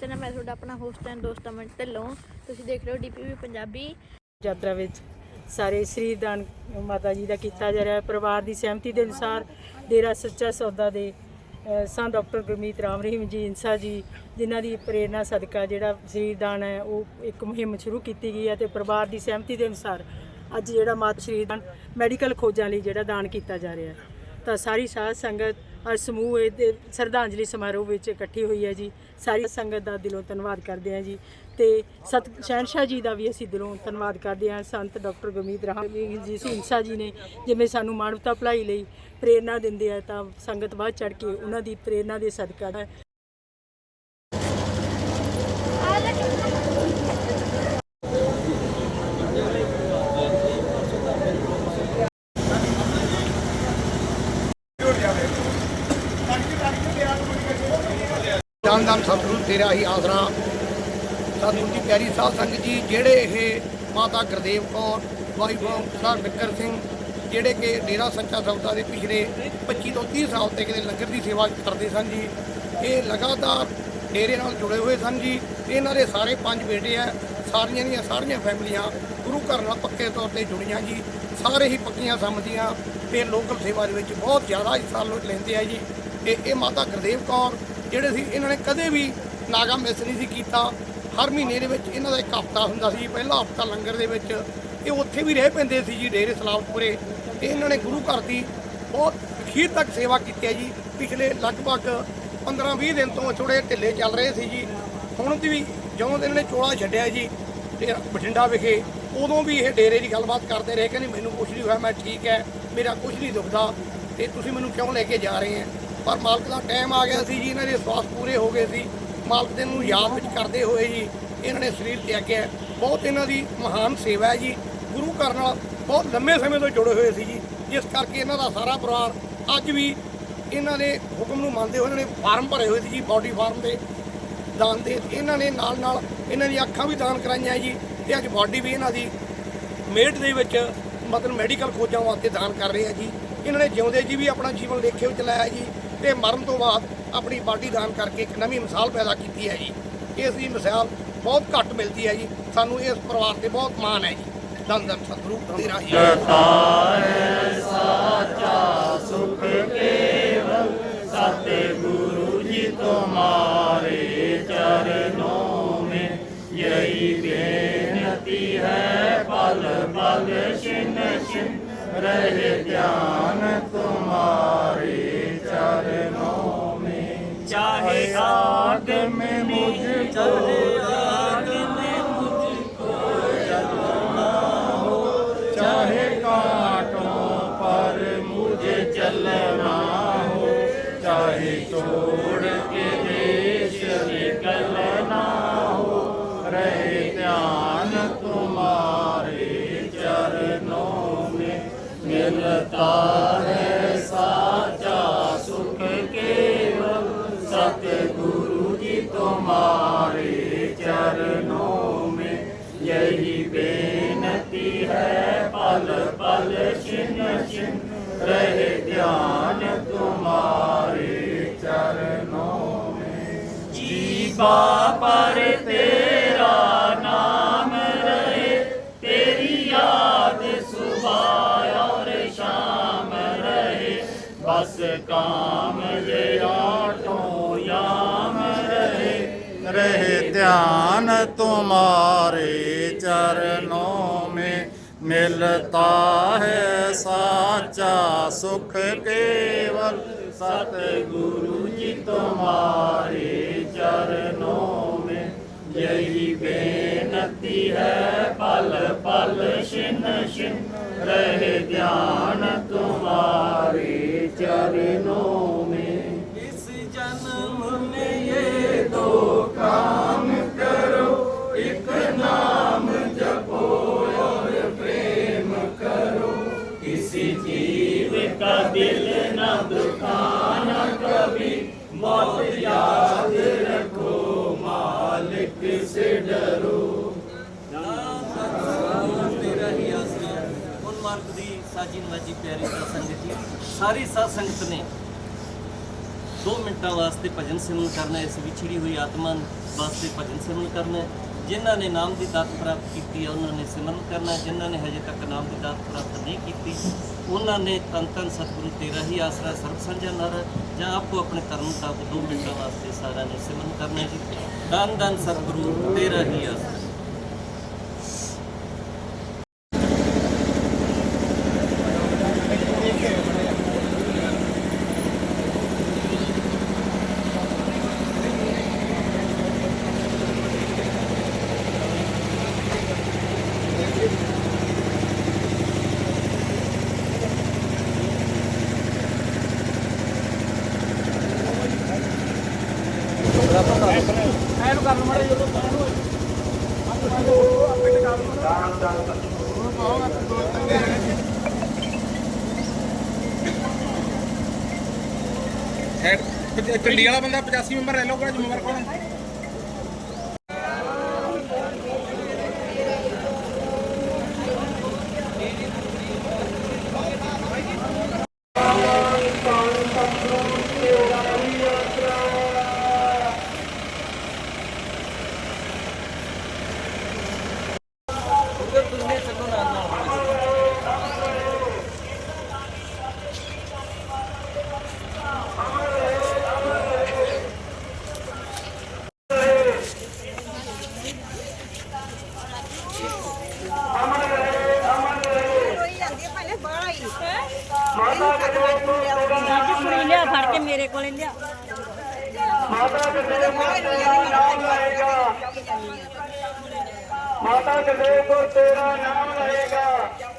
Channel ਮੈਂ ਤੁਹਾਡਾ ਆਪਣਾ ਹੋਸਟ ਐਂਡ ਦੋਸਤ ਅਮਨ ਢਿੱਲੋਂ ਤੁਸੀਂ ਦੇਖ ਰਹੇ ਹੋ ਡੀਪੀਵੀ ਪੰਜਾਬੀ। ਯਾਤਰਾ ਵਿੱਚ ਸਾਰੇ ਸ੍ਰੀ ਦਾਨ ਮਾਤਾ ਜੀ ਦਾ ਕੀਤਾ ਜਾ ਰਿਹਾ ਪਰਿਵਾਰ ਦੀ ਸਹਿਮਤੀ ਦੇ ਅਨੁਸਾਰ ਡੇਰਾ ਸੱਚਾ ਸੌਦਾ ਦੇ ਸਾਂ ਡਾਕਟਰ ਗੁਰਮੀਤ ਰਾਮ ਰਹੀਮ ਜੀ ਇਨਸਾ ਜੀ, ਜਿਨ੍ਹਾਂ ਦੀ ਪ੍ਰੇਰਣਾ ਸਦਕਾ ਜਿਹੜਾ ਸ੍ਰੀ ਦਾਨ ਹੈ, ਉਹ ਇੱਕ ਮੁਹਿੰਮ ਸ਼ੁਰੂ ਕੀਤੀ ਗਈ ਹੈ ਤੇ ਪਰਿਵਾਰ ਦੀ ਸਹਿਮਤੀ ਦੇ ਅਨੁਸਾਰ ਅੱਜ ਜਿਹੜਾ ਮਾਤਾ ਸ੍ਰੀ ਦਾਨ ਮੈਡੀਕਲ ਖੋਜਾਂ ਲਈ ਜਿਹੜਾ ਦਾਨ ਕੀਤਾ ਜਾ ਰਿਹਾ ਹੈ। ਤਾਂ ਸਾਰੀ ਸਾਧ ਸੰਗਤ ਔਰ ਸਮੂਹ ਇਹਦੇ ਸ਼ਰਧਾਂਜਲੀ ਸਮਾਰੋਹ ਵਿੱਚ ਇਕੱਠੀ ਹੋਈ ਹੈ ਜੀ। ਸਾਰੀ ਸੰਗਤ ਦਾ ਦਿਲੋਂ ਧੰਨਵਾਦ ਕਰਦੇ ਹਾਂ ਜੀ। ਤੇ ਸਤ ਸ਼ਹਿਨशाह ਜੀ ਦਾ ਵੀ ਅਸੀਂ ਦਿਲੋਂ ਧੰਨਵਾਦ ਕਰਦੇ ਹਾਂ। ਸੰਤ ਡਾਕਟਰ ਗੁਰਮੀਤ ਰਾਮ ਜੀ ਸੁਨਸਾ ਜੀ ਨੇ ਜਿਵੇਂ ਸਾਨੂੰ ਮਾਨਵਤਾ ਭਲਾਈ ਲਈ ਪ੍ਰੇਰਣਾ ਦਿੰਦੇ ਆ ਤਾਂ ਸੰਗਤ ਬਾਅਦ ਚੜ ਕੇ ਉਹਨਾਂ ਦੀ ਪ੍ਰੇਰਣਾ ਦੇ ਸਦਕਾ ਧੰਨ ਧੰਨ ਸਤਿਗੁਰੂ ਤੇਰਾ ਹੀ ਆਸਰਾ। ਸਤਿਗੁਰੂ ਦੀ ਪਿਆਰੀ ਸਾਧ ਸੰਗਤ ਜੀ, ਜਿਹੜੇ ਇਹ ਮਾਤਾ ਗੁਰਦੇਵ ਕੌਰ ਭਾਈ ਬਾਬ ਸਰ ਬਿੱਕਰ ਸਿੰਘ, ਜਿਹੜੇ ਕਿ ਡੇਰਾ ਸੱਚਾ ਸੌਦਾ ਦੇ ਪਿਛਲੇ 25 ਤੋਂ 30 ਸਾਲ ਤੇ ਕਿਤੇ ਲੰਗਰ ਦੀ ਸੇਵਾ ਕਰਦੇ ਸਨ ਜੀ, ਇਹ ਲਗਾਤਾਰ ਡੇਰੇ ਨਾਲ ਜੁੜੇ ਹੋਏ ਸਨ ਜੀ। ਇਹਨਾਂ ਦੇ ਸਾਰੇ ਪੰਜ ਬੇਟੇ ਆ, ਸਾਰੀਆਂ ਦੀਆਂ ਸਾਰੀਆਂ ਫੈਮਲੀਆਂ ਗੁਰੂ ਘਰ ਨਾਲ ਪੱਕੇ ਤੌਰ ਤੇ ਜੁੜੀਆਂ ਜੀ। ਸਾਰੇ ਹੀ ਪੱਕੀਆਂ ਸਮਝੀਆਂ ਤੇ ਲੋਕਲ ਸੇਵਾ ਦੇ ਵਿੱਚ ਬਹੁਤ ਜ਼ਿਆਦਾ ਹਿੱਸਾ ਲੈਂਦੇ ਆ ਜੀ। ਤੇ ਇਹ ਮਾਤਾ ਗੁਰਦੇਵ ਕੌਰ ਜਿਹੜੇ ਸੀ, ਇਹਨਾਂ ਨੇ ਕਦੇ ਵੀ ਨਾਗਾ ਮਿਸ ਨਹੀਂ ਸੀ ਕੀਤਾ। ਹਰ ਮਹੀਨੇ ਦੇ ਵਿੱਚ ਇਹਨਾਂ ਦਾ ਇੱਕ ਹਫਤਾ ਹੁੰਦਾ ਸੀ, ਪਹਿਲਾ ਹਫਤਾ ਲੰਗਰ ਦੇ ਵਿੱਚ। ਇਹ ਉੱਥੇ ਵੀ ਰਹੇ ਪੈਂਦੇ ਸੀ ਜੀ, ਡੇਰੇ ਸਲਾਮਤਪੁਰੇ ਤੇ ਇਹਨਾਂ ਨੇ ਗੁਰੂ ਘਰ ਦੀ ਬਹੁਤ ਅਖੀਰ ਤੱਕ ਸੇਵਾ ਕੀਤੀ ਹੈ ਜੀ। ਪਿਛਲੇ ਲਗਭਗ 15-20 ਦਿਨ ਤੋਂ ਥੋੜੇ ਢਿੱਲੇ ਚੱਲ ਰਹੇ ਸੀ ਜੀ। ਹੁਣ ਵੀ ਜਦੋਂ ਇਹਨਾਂ ਨੇ ਚੋਲਾ ਛੱਡਿਆ ਜੀ, ਤੇ ਬਠਿੰਡਾ ਵਿਖੇ। ਉਦੋਂ ਵੀ ਇਹ ਡੇਰੇ ਦੀ ਗੱਲਬਾਤ ਕਰਦੇ ਰਹੇ, ਕਹਿੰਦੇ ਮੈਨੂੰ ਕੁਝ ਨਹੀਂ ਹੋਇਆ, ਮੈਂ ਠੀਕ ਹੈ, ਮੇਰਾ ਕੁਝ ਨਹੀਂ ਦੁਖਦਾ। ਤੇ ਤੁਸੀਂ ਮੈਨੂੰ ਕਿਉਂ ਲੈ ਕੇ ਜਾ ਰਹੇ ਹੋ? ਪਰ ਮਾਲਕ ਦਾ ਟਾਈਮ ਆ ਗਿਆ ਸੀ ਜੀ, ਇਹਨਾਂ ਦੇ ਸਵਾਸ ਪੂਰੇ ਹੋ ਗਏ ਸੀ। ਮਾਲਕ ਦੇ ਨੂੰ ਯਾਦ ਵਿੱਚ ਕਰਦੇ ਹੋਏ ਜੀ, ਇਹਨਾਂ ਨੇ ਸਰੀਰ ਤਿਆਗਿਆ ਬਹੁਤ ਇਹਨਾਂ ਦੀ ਮਹਾਨ ਸੇਵਾ ਹੈ ਜੀ। ਗੁਰੂ ਘਰ ਨਾਲ ਬਹੁਤ ਲੰਮੇ ਸਮੇਂ ਤੋਂ ਜੁੜੇ ਹੋਏ ਸੀ ਜੀ। ਜਿਸ ਕਰਕੇ ਇਹਨਾਂ ਦਾ ਸਾਰਾ ਪਰਿਵਾਰ ਅੱਜ ਵੀ ਇਹਨਾਂ ਦੇ ਹੁਕਮ ਨੂੰ ਮੰਨਦੇ ਹੋਏ, ਇਹਨਾਂ ਨੇ ਫਾਰਮ ਭਰੇ ਹੋਏ ਸੀ ਜੀ ਬਾਡੀ ਫਾਰਮ ਦੇ ਦਾਨ ਦੇ। ਇਹਨਾਂ ਨੇ ਨਾਲ ਨਾਲ ਇਹਨਾਂ ਦੀਆਂ ਅੱਖਾਂ ਵੀ ਦਾਨ ਕਰਾਈਆਂ ਜੀ ਤੇ ਅੱਜ ਬਾਡੀ ਵੀ ਇਹਨਾਂ ਦੀ ਮੇਟ ਦੇ ਵਿੱਚ ਮਤਲਬ ਮੈਡੀਕਲ ਖੋਜਾਂ ਵਾਸਤੇ ਦਾਨ ਕਰ ਰਹੇ ਆ ਜੀ। ਇਹਨਾਂ ਨੇ ਜਿਉਂਦੇ ਜੀ ਵੀ ਆਪਣਾ ਜੀਵਨ ਲੇਖੇ ਵਿੱਚ ਲਾਇਆ ਜੀ। ਤੇ ਮਰਨ ਤੋਂ ਬਾਅਦ ਆਪਣੀ ਬਾਡੀ ਦਾਨ ਕਰਕੇ ਇੱਕ ਨਵੀਂ ਮਿਸਾਲ ਪੈਦਾ ਕੀਤੀ ਹੈ ਜੀ। ਇਸ ਦੀ ਮਿਸਾਲ ਬਹੁਤ ਘੱਟ ਮਿਲਦੀ ਹੈ ਜੀ। ਸਾਨੂੰ ਇਸ ਪਰਿਵਾਰ ਤੇ ਬਹੁਤ ਮਾਣ ਹੈ ਜੀ। ਧੰਨ ਧੰਨ ਸਤਿਗੁਰੂ ਤੇਰਾ ਗੁਰੂ ਜੀ। ਤੁਮਾਰੇ ਚਰਨੋਂ ਮੇ ਰਹੇ ਧਿਆਨ ਤੁਮਾਰੇ। चाहे आग में मुझको आग में मुझको जलना हो चाहे कांटों पर मुझे चलना हो चाहे छोड़ के देश निकलना हो रहे ध्यान तुम्हारे चरणों में मिलता है ਪਲ ਪਲ ਚਿਨ ਚਿਨ ਰਹੇ ਧਿਆਨ ਤੁਮਾਰੇ ਚਰਨੋ ਮੇ ਜੀ ਬਾਪਰ ਤੇਰਾ ਨਾਮ ਰਹੇ ਤੇਰੀ ਯਾਦ ਸੁਬਾਹ ਔਰ ਸ਼ਾਮ ਰਹੇ ਬਸ ਕਾਮ ਜੇ ਆਟੋ ਯਾਮ ਰਹੇ ਰਹੇ ਧਿਆਨ ਤੁਮਾਰੇ ਚਰਨੋ ਮਿਲਤਾ ਹੈ ਸਾਚਾ ਸੁਖ ਕੇਵਲ। ਸਤ ਗੁਰੂ ਜੀ ਤੁਮਾਰੇ ਚਰਨੋ ਮੇ ਜਈ ਬੇਨਤੀ ਹੈ, ਪਲ ਪਲ ਸ਼ਿਨ ਸ਼ਿਨ ਰਹੇ ਧਿਆਨ ਤੁਮਾਰੇ ਚਰਨੋਂ ਸਾਜੀ ਪਿਆਰੀ ਸਾਧ ਸੰਗਤ ਸਾਰੀ ਸਾਧ ਸੰਗਤ ਨੇ 2 ਮਿੰਟਾਂ ਵਾਸਤੇ ਭਜਨ ਸਿਮਰਨ ਕਰਨਾ ਇਸ ਵਿਛੜੀ ਹੋਈ ਆਤਮਾ ਵਾਸਤੇ ਭਜਨ ਸਿਮਰਨ ਕਰਨਾ ਜਿਨ੍ਹਾਂ ਨੇ ਨਾਮ ਦੀ ਦਾਤ ਪ੍ਰਾਪਤ ਕੀਤੀ ਹੈ ਉਹਨਾਂ ਨੇ ਸਿਮਰਨ ਕਰਨਾ, ਜਿਨ੍ਹਾਂ ਨੇ ਹਜੇ ਤੱਕ ਨਾਮ ਦੀ ਦਾਤ ਪ੍ਰਾਪਤ ਨਹੀਂ ਕੀਤੀ ਉਹਨਾਂ ਨੇ ਤਨ ਤਨ ਸਤਿਗੁਰੂ ਤੇਰਾ ਹੀ ਆਸਰਾ, ਸਰਬ ਸਾਂਝਾ ਨਰ ਜਾਂ ਆਪੋ ਆਪਣੇ ਧਰਮ ਤੱਕ ਦੋ ਮਿੰਟਾਂ ਵਾਸਤੇ ਸਾਰਿਆਂ ਨੇ ਸਿਮਰਨ ਕਰਨਾ ਜੀ। ਦਨ ਦਨ ਸਤਿਗੁਰੂ ਤੇਰਾ ਹੀ ਆਸਰਾ। ਚੰਡੀ ਵਾਲਾ ਬੰਦਾ 85 ਮੈਂਬਰ ਲੈ ਲਓ ਕਿਹੜਾ ਜ਼ਿੰਮੇਵਾਰ ਕੌਣ ਹੈ ਉਧਰ ਤੁਰਨੇ ਚੱਲੋ ਨਾਲ ਨਾਲ ਰੋਈ ਜਾਂਦੀ ਹੈ ਪਹਿਲੇ ਬਾਹਲਾ ਹੀ ਮਾਤਾ ਕੁੜੀ ਲਿਆ ਫੜ ਕੇ ਮੇਰੇ ਕੋਲੇ ਲਿਆ ਮਾਤਾ ਕਿਤੇ ਨਾਮ ਲਏਗਾ। ਮਾਤਾ ਕਦੇ ਕੋ ਤੇਰਾ ਨਾਮ ਲਏਗਾ।